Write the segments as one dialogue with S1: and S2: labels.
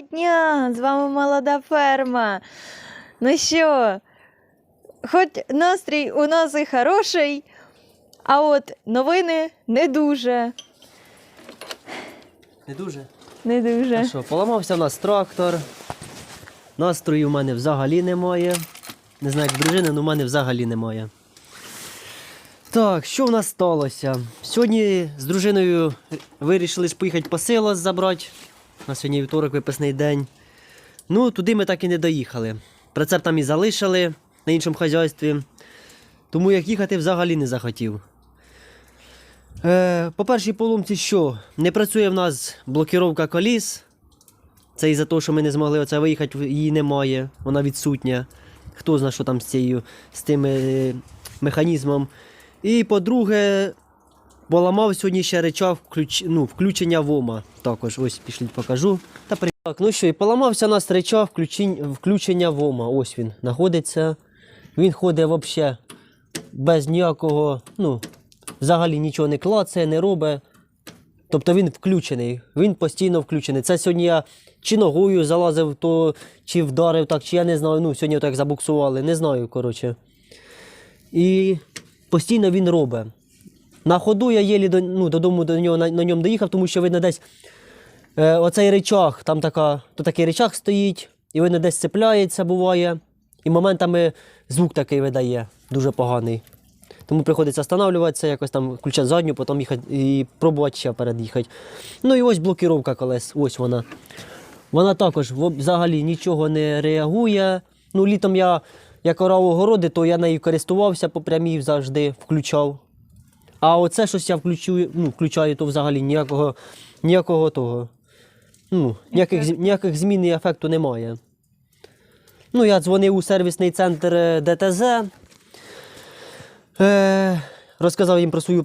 S1: Дня, з вами молода ферма. Ну що, хоч настрій у нас і хороший, а от новини не дуже.
S2: Не дуже.
S1: Не
S2: А
S1: дуже.
S2: що, поламався в нас трактор. Настрою в мене взагалі немає. Не знаю, як дружина, але в мене взагалі немає. Так, що в нас сталося? Сьогодні з дружиною вирішили ж поїхати по село забрати. На сьогодні вівторок виписний день. Ну, туди ми так і не доїхали. Прицеп там і залишили на іншому хазяйстві. Тому як їхати взагалі не захотів. Е, по першій поломці що? Не працює в нас блокіровка коліс. Це із-за того, що ми не змогли оце виїхати, її немає, вона відсутня. Хто знає, що там з, цією, з тим е, механізмом. І по-друге, поламав сьогодні ще речах включ, ну, включення ВОМа. Також ось пішліть покажу. Та при... Так, ну що, і поламався у нас речах включень, включення ВОМа. Ось він знаходиться. Він ходить взагалі без ніякого, ну, взагалі нічого не клацає, не робить. Тобто він включений, він постійно включений. Це сьогодні я чи ногою залазив, то, чи вдарив так, чи я не знаю. Ну, сьогодні так забуксували, не знаю, коротше. І постійно він робить. На ходу я єлі до, ну, додому до нього на, на ньому доїхав, тому що видно десь е, оцей речах, там така, то такий речах стоїть, і видно десь цепляється, буває. І моментами звук такий видає, дуже поганий. Тому приходиться встановлюватися, якось там включати задню, потім їхати і пробувати ще перед'їхати. Ну і ось блокіровка колес, ось вона. Вона також взагалі нічого не реагує. Ну, літом я як орав огороди, то я нею користувався по прямій завжди включав. А оце щось я включую, ну, включаю, то взагалі ніякого, ніякого того. Ну, ніяких, ніяких змін і ефекту немає. Ну, я дзвонив у сервісний центр е, ДТЗ. Е, розказав їм про свою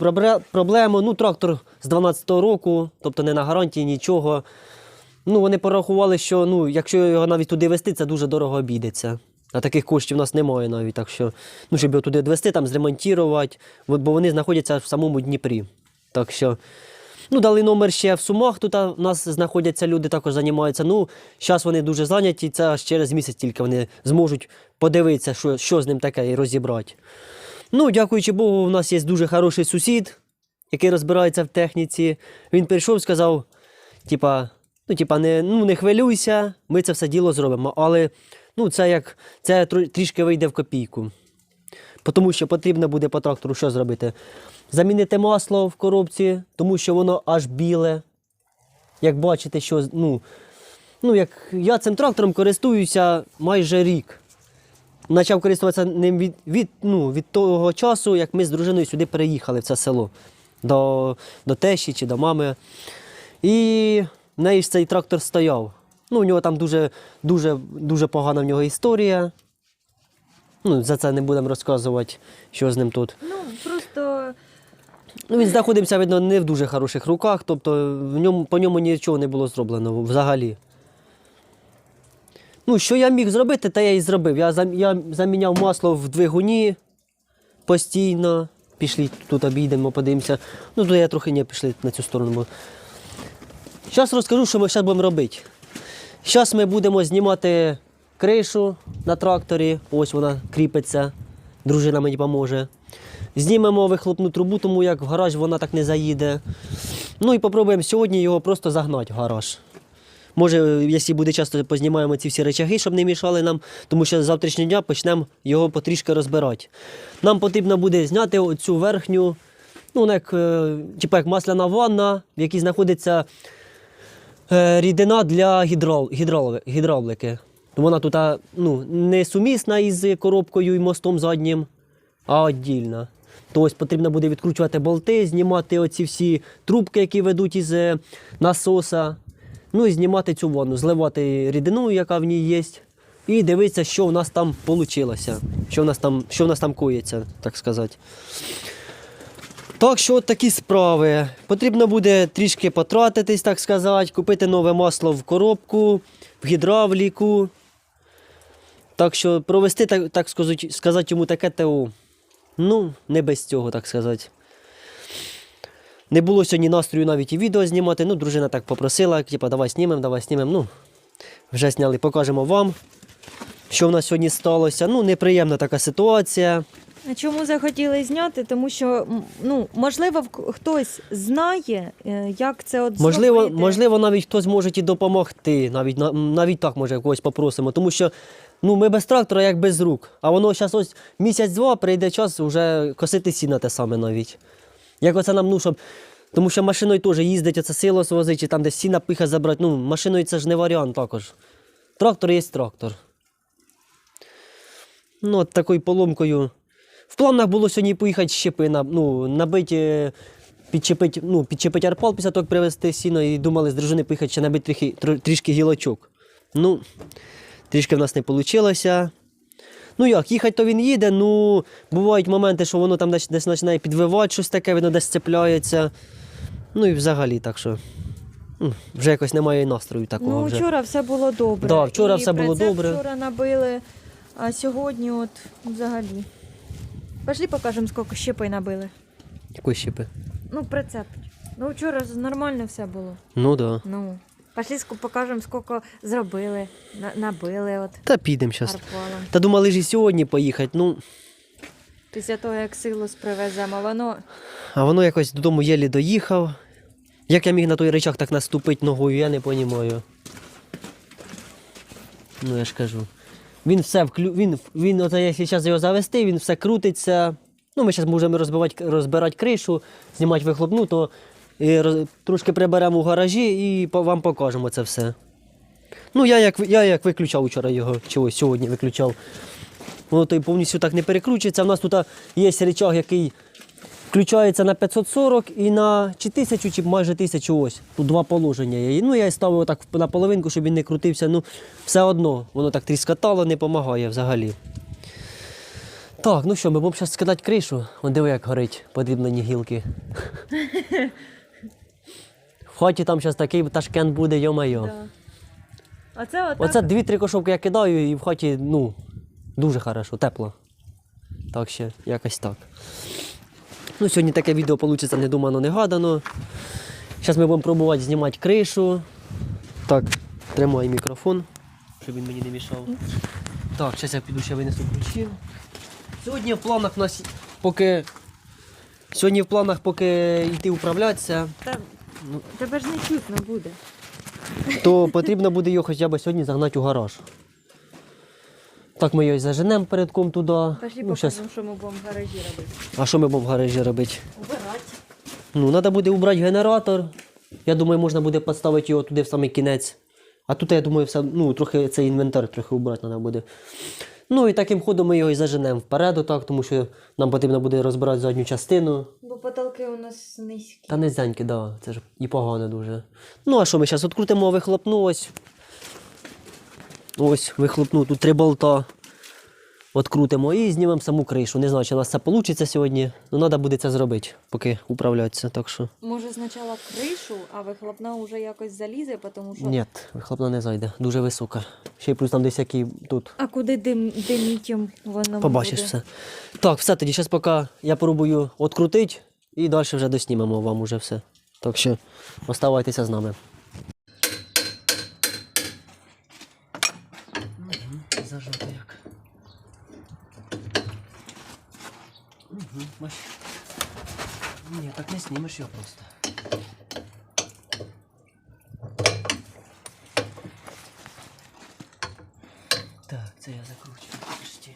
S2: проблему. Ну, трактор з 12-го року, тобто не на гарантії, нічого. Ну, вони порахували, що ну, якщо його навіть туди вести, це дуже дорого обійдеться. А таких коштів у нас немає навіть. Так що, ну, щоб його туди довести, там зремонтувати, бо вони знаходяться в самому Дніпрі. Так що, ну, дали номер ще в Сумах, тут у нас знаходяться люди, також займаються. Ну, зараз вони дуже зайняті, це аж через місяць тільки вони зможуть подивитися, що, що з ним таке, і розібрати. Ну, дякуючи Богу, у нас є дуже хороший сусід, який розбирається в техніці. Він прийшов, сказав, типа, ну, типа, не, ну, не хвилюйся, ми це все діло зробимо. Але ну, це як це трішки вийде в копійку. Тому що потрібно буде по трактору що зробити? Замінити масло в коробці, тому що воно аж біле. Як бачите, що ну, ну, як я цим трактором користуюся майже рік почав користуватися ним від, від, ну, від того часу, як ми з дружиною сюди переїхали в це село до, до тещі чи до мами. І в неї ж цей трактор стояв. Ну, у нього там дуже, дуже, дуже погана в нього історія. Ну, за це не будемо розказувати, що з ним тут.
S1: Ну, просто
S2: Ну, він знаходився, видно, не в дуже хороших руках, тобто в ньому, по ньому нічого не було зроблено взагалі. Ну, що я міг зробити, те я і зробив. Я, зам- я заміняв масло в двигуні постійно. Пішли тут обійдемо, подивимося. Ну, туди я трохи не пішли на цю сторону. Зараз розкажу, що ми зараз будемо робити. Зараз ми будемо знімати кришу на тракторі. Ось вона кріпиться. Дружина мені допоможе. Знімемо вихлопну трубу, тому як в гараж вона так не заїде. Ну і попробуємо сьогодні його просто загнати в гараж. Може, якщо буде часто, познімаємо ці всі речаги, щоб не мішали нам, тому що з завтрашнього дня почнемо його потрішки розбирати. Нам потрібно буде зняти оцю верхню, ну, як, е, типу як масляна ванна, в якій знаходиться рідина для гідрол, гідрол, гідравлики. Вона тут ну, не сумісна із коробкою і мостом заднім, а віддільна. То потрібно буде відкручувати болти, знімати оці всі трубки, які ведуть із е, насоса. Ну і знімати цю ванну, зливати рідину, яка в ній є, і дивитися, що в нас там вийшло, що в нас там, що в нас там коїться, так сказати. Так що от такі справи. Потрібно буде трішки потратитись, так сказати, купити нове масло в коробку, в гідравліку. Так що провести, так, так сказати, сказати йому таке ТО. Ну, не без цього, так сказати. Не було сьогодні настрою навіть і відео знімати. Ну, дружина так попросила, типу, давай знімемо, давай знімемо. Ну, вже зняли, покажемо вам, що в нас сьогодні сталося. Ну, неприємна така ситуація.
S1: Чому захотіли зняти? Тому що ну, можливо, хтось знає, е, як це от
S2: Можливо,
S1: зробити.
S2: можливо, навіть хтось може і допомогти. Навіть навіть так може когось попросимо. Тому що ну, ми без трактора, як без рук. А воно зараз ось місяць-два прийде час вже косити сіна те саме навіть. Як оце нам, ну, щоб. Тому що машиною теж їздить, оце сило свозить, чи там десь сіна пиха забрати. Ну, машиною це ж не варіант також. Трактор є трактор. Ну, от такою поломкою. В планах було сьогодні поїхати щепи, на, ну, набити, підчепити, ну, підчепити арпал після того, привезти сіно, і думали з дружини поїхати ще набити трохи, трішки гілочок. Ну, трішки в нас не вийшло. Ну як, їхати то він їде, ну бувають моменти, що воно там десь, десь починає підвивати щось таке, воно десь цепляється. Ну і взагалі так що. Вже якось немає настрою такого.
S1: Ну,
S2: вже.
S1: вчора все було добре.
S2: Да, вчора
S1: І
S2: все було добре.
S1: Вчора набили, а сьогодні от взагалі. Пошли покажемо, скільки щепи набили.
S2: Якої щепи?
S1: Ну, прицеп. Ну, вчора нормально все було.
S2: Ну так. Да.
S1: Ну, пошли ск- покажемо, скільки зробили, на- набили от
S2: Та підемо зараз.
S1: арпалом.
S2: Та думали ж і сьогодні поїхати, ну,
S1: Після того, як силус привеземо, воно
S2: а воно якось додому єлі доїхав. Як я міг на той речах так наступити ногою, я не розумію. Ну, я ж кажу. Він все вклю... він, він от якщо зараз його завести, він все крутиться. Ну, ми зараз можемо розбивати, розбирати кришу, знімати вихлопну, то і роз... трошки приберемо у гаражі і вам покажемо це все. Ну, я як, я як виключав вчора його, чи ось сьогодні виключав. Воно то й повністю так не перекручується. У нас тут є речах, який включається на 540 і на чи 1000, чи майже 1000 ось. Тут два положення є. Ну, я ставив так на половинку, щоб він не крутився. Ну, все одно, воно так тріскотало, не допомагає взагалі. Так, ну що, ми будемо зараз скидати кришу. Вон диви, як горить подрібнені гілки. В хаті там зараз такий ташкент буде, йо-майо.
S1: Да. Оце.
S2: Оце дві-три кошовки я кидаю і в хаті, ну, дуже хорошо, тепло. Так ще, якось так. Ну, сьогодні таке відео вийде недумано, негадано. Зараз ми будемо пробувати знімати кришу. Так, тримай мікрофон, щоб він мені не мішав. Так, зараз я піду ще винесу ключі. Сьогодні в планах в нас поки. Сьогодні в планах поки йти управлятися,
S1: Та,
S2: Ну.
S1: тебе ж не чутно буде.
S2: то потрібно буде його хоча б сьогодні загнати у гараж. Так ми його і заженемо передком туди.
S1: Пошли
S2: Ну, щас.
S1: покажемо, що ми будемо в гаражі робити.
S2: А що ми будемо в гаражі робити?
S1: Убирати.
S2: Ну, треба буде убрати генератор. Я думаю, можна буде поставити його туди в самий кінець. А тут, я думаю, все, ну, трохи цей інвентар трохи убрати треба буде. Ну і таким ходом ми його і заженемо вперед, отак, тому що нам потрібно буде розбирати задню частину.
S1: Бо потолки у нас низькі.
S2: Та низенькі, да, це ж і погано дуже. Ну, а що ми зараз відкрутимо вихлопну ось. Ось, вихлопну, тут три болта. Открутимо і знімемо саму кришу. Не знаю, чи у нас це вийде сьогодні. Ну, треба буде це зробити, поки управлятися. Так що.
S1: Може спочатку кришу, а вихлопна вже якось залізе, тому що.
S2: Ні, вихлопна не зайде, дуже висока. Ще й плюс там десь який тут.
S1: А куди дим, диміть воно
S2: Побачиш
S1: буде?
S2: все. Так, все тоді, зараз поки я пробую відкрутити і далі вже доснімемо вам уже все. Так що оставайтеся з нами. Зажати як. Бач. Ні, так не знімеш його просто. Так, це я закручую. Почти.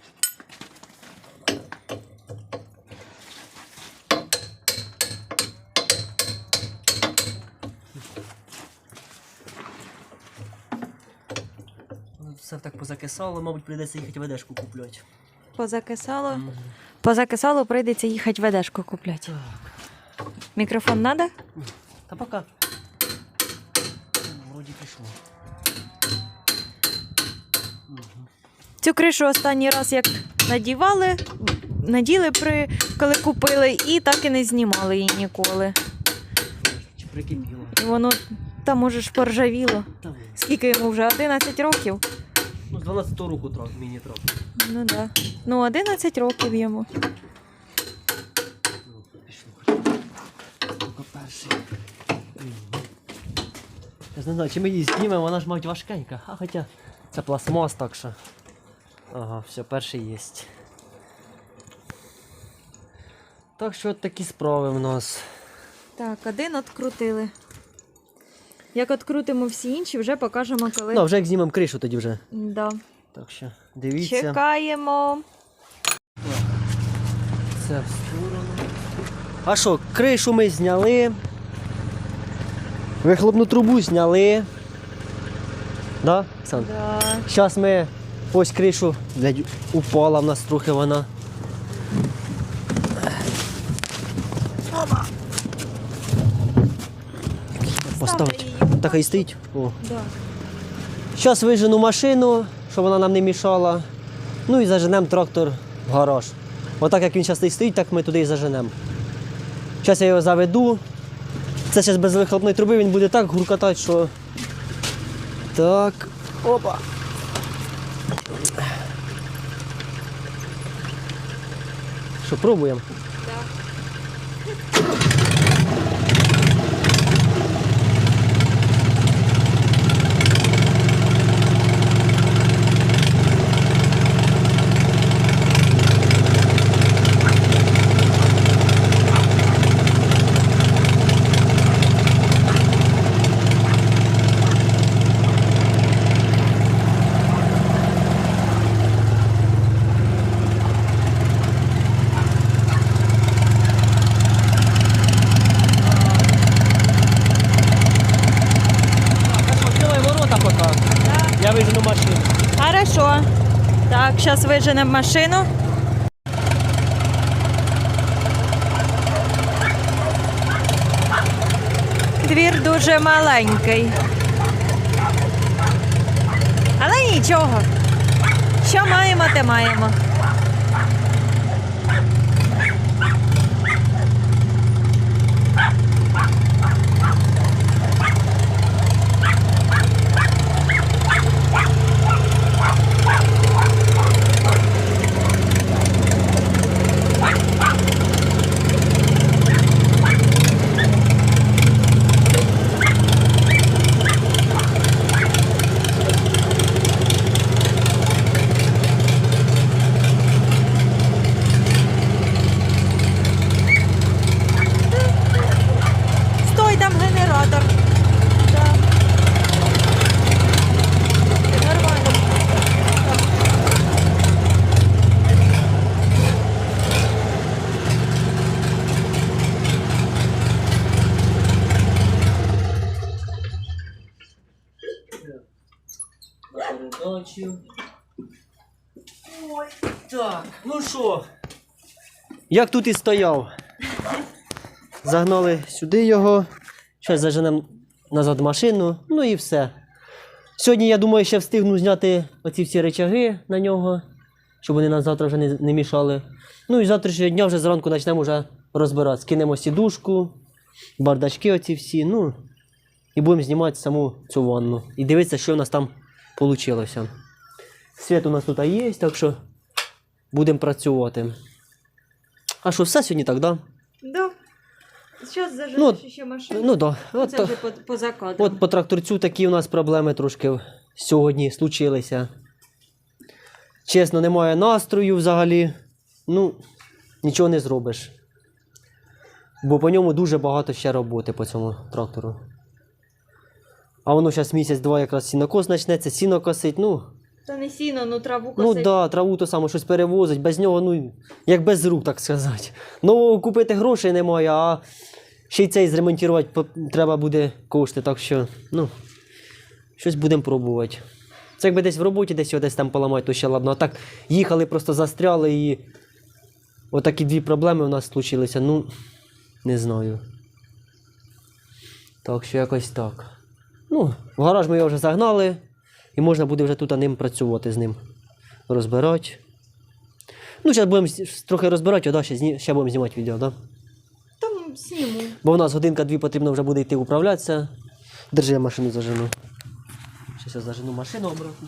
S2: Ну, Все так позакисало, мабуть, прийдеться їхати ведешку купляти.
S1: Позакисало. Позакисало, прийдеться їхати ведешку купляти. Мікрофон треба?
S2: Та пока. Вроді пішло.
S1: Цю кришу останній раз як надівали, наділи при коли купили, і так і не знімали її ніколи.
S2: Чи прикипіло?
S1: І воно там може ж поржавіло. Скільки йому вже 11 років?
S2: Ну, з 12 року трак, міні-трак.
S1: Ну да. Ну, 11 років йому.
S2: Щось не знаю, чи ми її знімемо, вона ж мабуть важкенька. А хоча це пластмас, так що. Ага, все, перший є. Так що от такі справи в нас.
S1: Так, один открутили. Як открутимо всі інші, вже покажемо, коли.
S2: Ну, вже як знімемо кришу тоді вже.
S1: Да.
S2: Так що дивіться.
S1: Чекаємо.
S2: Це в сторону. А що, кришу ми зняли. Вихлопну трубу зняли. Да, Оксан?
S1: Да.
S2: Зараз ми ось кришу, блядь, упала в нас трохи вона. Поставити. Так і стоїть. О.
S1: Да.
S2: Зараз вижену машину, щоб вона нам не мішала. Ну і заженемо трактор в гараж. Отак як він зараз стоїть, так ми туди і заженемо. Зараз я його заведу. Це зараз без вихлопної труби він буде так гуркотати, що. Так. Опа. Що, пробуємо? Відкривай ворота поки. Я вижену машину.
S1: Хорошо. Так, зараз виженемо машину. Двір дуже маленький. Але нічого. Що маємо, те маємо. Стой, там генератор. Да. Нормально.
S2: Передачу. Ой, так, ну що? Як тут і стояв. Загнали сюди його. Зараз заженемо назад машину, ну і все. Сьогодні, я думаю, ще встигну зняти оці всі речаги на нього, щоб вони нам завтра вже не, не мішали. Ну і завтрашнього дня вже зранку почнемо вже розбирати. Скинемо сідушку, бардачки оці всі, ну і будемо знімати саму цю ванну. І дивитися, що в нас там вийшло. Світ у нас тут є, так що будемо працювати. А що, все сьогодні так, да?
S1: Да. Зараз заженеш
S2: Ну,
S1: ще машину.
S2: Ну. Да. От,
S1: Це вже по, по закладу.
S2: От по тракторцю такі у нас проблеми трошки сьогодні случилися. Чесно, немає настрою взагалі. Ну, нічого не зробиш. Бо по ньому дуже багато ще роботи по цьому трактору. А воно зараз місяць-два якраз сінокос почнеться, сіно косить. Ну,
S1: Та не сіно, ну траву
S2: ну
S1: косить.
S2: да, траву то саме щось перевозить, без нього, ну, як без рук, так сказати. Ну, купити грошей немає, а ще й цей зремонтувати треба буде кошти, так що, ну, щось будемо пробувати. Це якби десь в роботі десь його десь там поламати, то ще ладно. А так їхали, просто застряли і отакі дві проблеми у нас случилися. Ну, не знаю. Так що якось так. Ну, в гараж ми його вже загнали, і можна буде вже тут ним працювати з ним. Розбирати. Ну, зараз будемо трохи розбирати, а да, ще, зні... ще будемо знімати відео, да?
S1: Там сніму.
S2: Бо у нас годинка-дві потрібно вже буде йти управлятися. Держи, я машину зажену. Зараз я зажену машину обратно.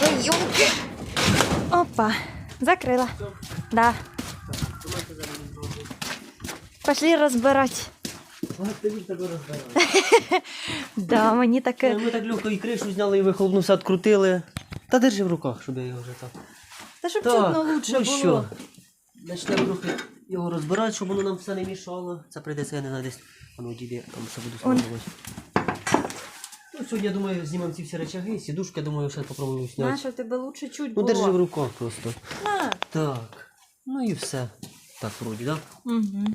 S1: Ой, ёлки. Закрыла. Да. Пошли разбирать. Да, мені таке.
S2: Ми так легко і кришу зняли, і вихлопну все відкрутили. Та держи в руках, щоб я його вже так.
S1: Та щоб чутно лучше
S2: ну
S1: було.
S2: що, почнемо трохи його розбирати, щоб воно нам все не мішало. Це прийдеться, я не знаю, десь. Воно діде, там все буду
S1: Он.
S2: Ну, сьогодні, я думаю, знімемо ці всі речаги, сідушки, я думаю, ще попробую зняти.
S1: Наша тебе лучше чуть
S2: Ну,
S1: було.
S2: держи в руках просто.
S1: На.
S2: Так. Ну і все. Так, вроді, так? Да?
S1: Угу.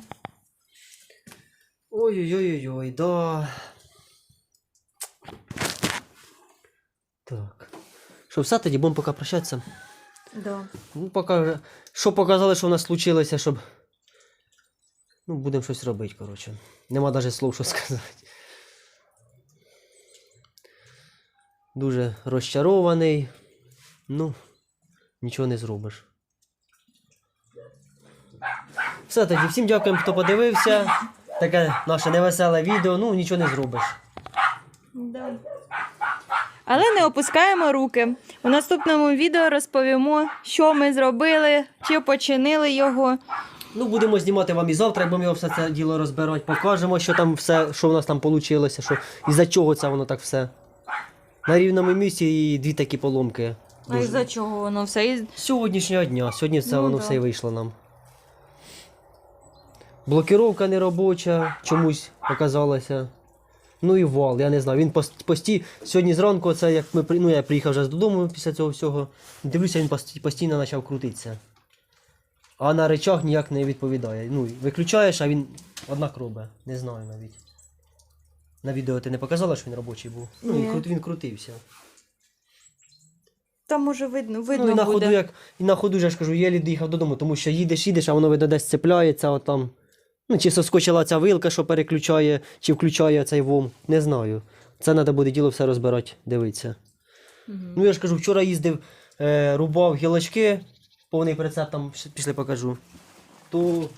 S2: Ой-ой-ой-ой, да. Так. Що, все тоді будемо поки прощатися?
S1: Да.
S2: Ну, поки вже. Що показали, що в нас случилося, щоб. Ну, будемо щось робити, коротше. Нема навіть слов, що сказати. Дуже розчарований. Ну, нічого не зробиш. Все тоді, всім дякуємо, хто подивився. Таке наше невеселе відео, ну нічого не зробиш.
S1: Да. Але не опускаємо руки. У наступному відео розповімо, що ми зробили, чи починили його.
S2: Ну, будемо знімати вам і завтра, будемо його все це діло розбирати. Покажемо, що там все, що в нас там вийшло, що із-за чого це воно так все. На рівному місці і дві такі поломки.
S1: А
S2: Дуже-
S1: із-за чого воно все? Із...
S2: З Сьогоднішнього дня. Сьогодні все
S1: Ну,
S2: воно
S1: да.
S2: все і вийшло нам. Блокировка неробоча, чомусь показалася. Ну і вал, я не знаю. Він пост- пості. Сьогодні зранку, це як ми при- ну, я приїхав вже додому після цього всього. Дивлюся, він пост- постійно почав крутитися. А на речах ніяк не відповідає. Ну, виключаєш, а він однак робить. Не знаю навіть. На відео ти не показала, що він робочий був. Ну,
S1: Ні.
S2: він, крут, він крутився.
S1: Там може видно, видно
S2: ну і на
S1: буде.
S2: ходу, як і на ходу, я ж кажу, єлі доїхав додому, тому що їдеш, їдеш, а воно видно десь цепляється, от там. Ну, чи соскочила ця вилка, що переключає, чи включає цей вом. Не знаю. Це треба буде діло все розбирати, дивитися.
S1: Мгм.
S2: Ну я ж кажу, вчора їздив, е, рубав гілочки, повний прицеп там щ- після покажу. То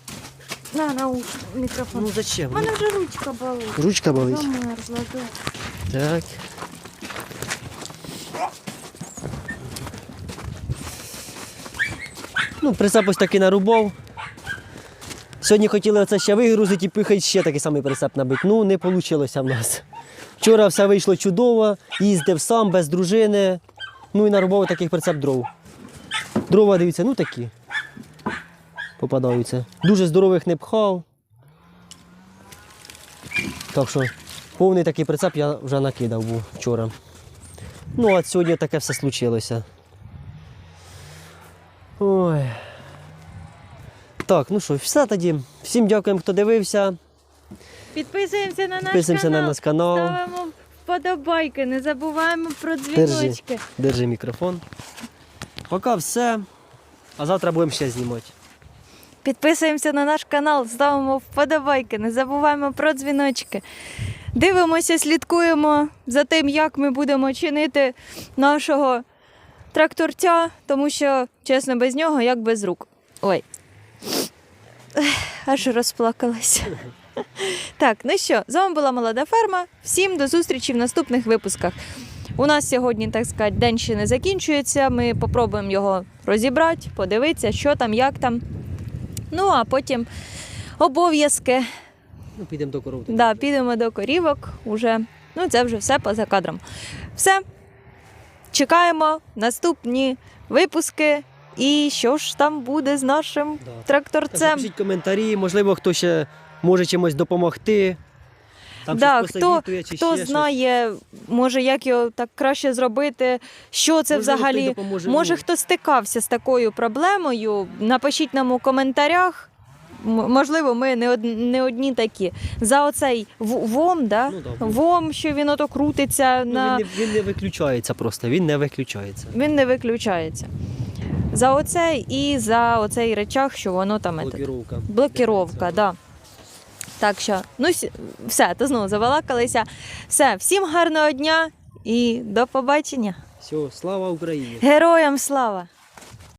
S1: На, на уш, мікрофон.
S2: ну
S1: У
S2: зачем?
S1: мене вже ручка болить.
S2: Ручка болить.
S1: Замерзла, да.
S2: Так. Ну, прицеп ось такий нарубав. Сьогодні хотіли оце ще вигрузити і пихати ще такий самий прицеп набити. Ну, не вийшло в нас. Вчора все вийшло чудово, їздив сам без дружини. Ну і нарубав таких прицеп дров. Дрова, дивіться, ну такі. Попадаються. Дуже здорових не пхав. Так що повний такий прицеп я вже накидав був вчора. Ну, а сьогодні таке все случилося. Ой. Так, ну що, все тоді. Всім дякуємо, хто дивився.
S1: Підписуємося на наш
S2: Підписуємося
S1: канал.
S2: на наш канал.
S1: Ставимо вподобайки, не забуваємо про
S2: Держи.
S1: дзвіночки.
S2: Держи мікрофон. Поки все. А завтра будемо ще знімати.
S1: Підписуємося на наш канал, ставимо вподобайки, не забуваємо про дзвіночки. Дивимося, слідкуємо за тим, як ми будемо чинити нашого тракторця, тому що, чесно, без нього як без рук. Ой. Аж розплакалася. Так, ну що, з вами була молода ферма. Всім до зустрічі в наступних випусках. У нас сьогодні, так сказати, день ще не закінчується. Ми попробуємо його розібрати, подивитися, що там, як там. Ну, а потім обов'язки.
S2: Ну, підемо до коров.
S1: Да, підемо до корівок уже. Ну, це вже все поза кадром. Все. Чекаємо наступні випуски. І що ж там буде з нашим
S2: Да.
S1: тракторцем?
S2: Пишіть коментарі, можливо, хто ще може чимось допомогти. Там
S1: Да,
S2: щось
S1: хто,
S2: посовітує чи
S1: хто
S2: ще щось.
S1: знає, може, як його так краще зробити, що це
S2: хтось
S1: взагалі.
S2: допоможе,
S1: Може,
S2: ну.
S1: хто стикався з такою проблемою, напишіть нам у коментарях. М- Можливо, ми не, од... не одні такі. За оцей в- вом, да?
S2: Ну, да, вом.
S1: вом, що він ото крутиться,
S2: Ну,
S1: на...
S2: він, не, він не виключається просто, він не виключається.
S1: він не виключається. За оцей і за оцей речах, що воно там. ете,
S2: Блокіровка.
S1: Блокіровка, да. Так що, ну все, то знову завалакалися. Все, всім гарного дня і до побачення.
S2: Все, слава Україні!
S1: Героям слава!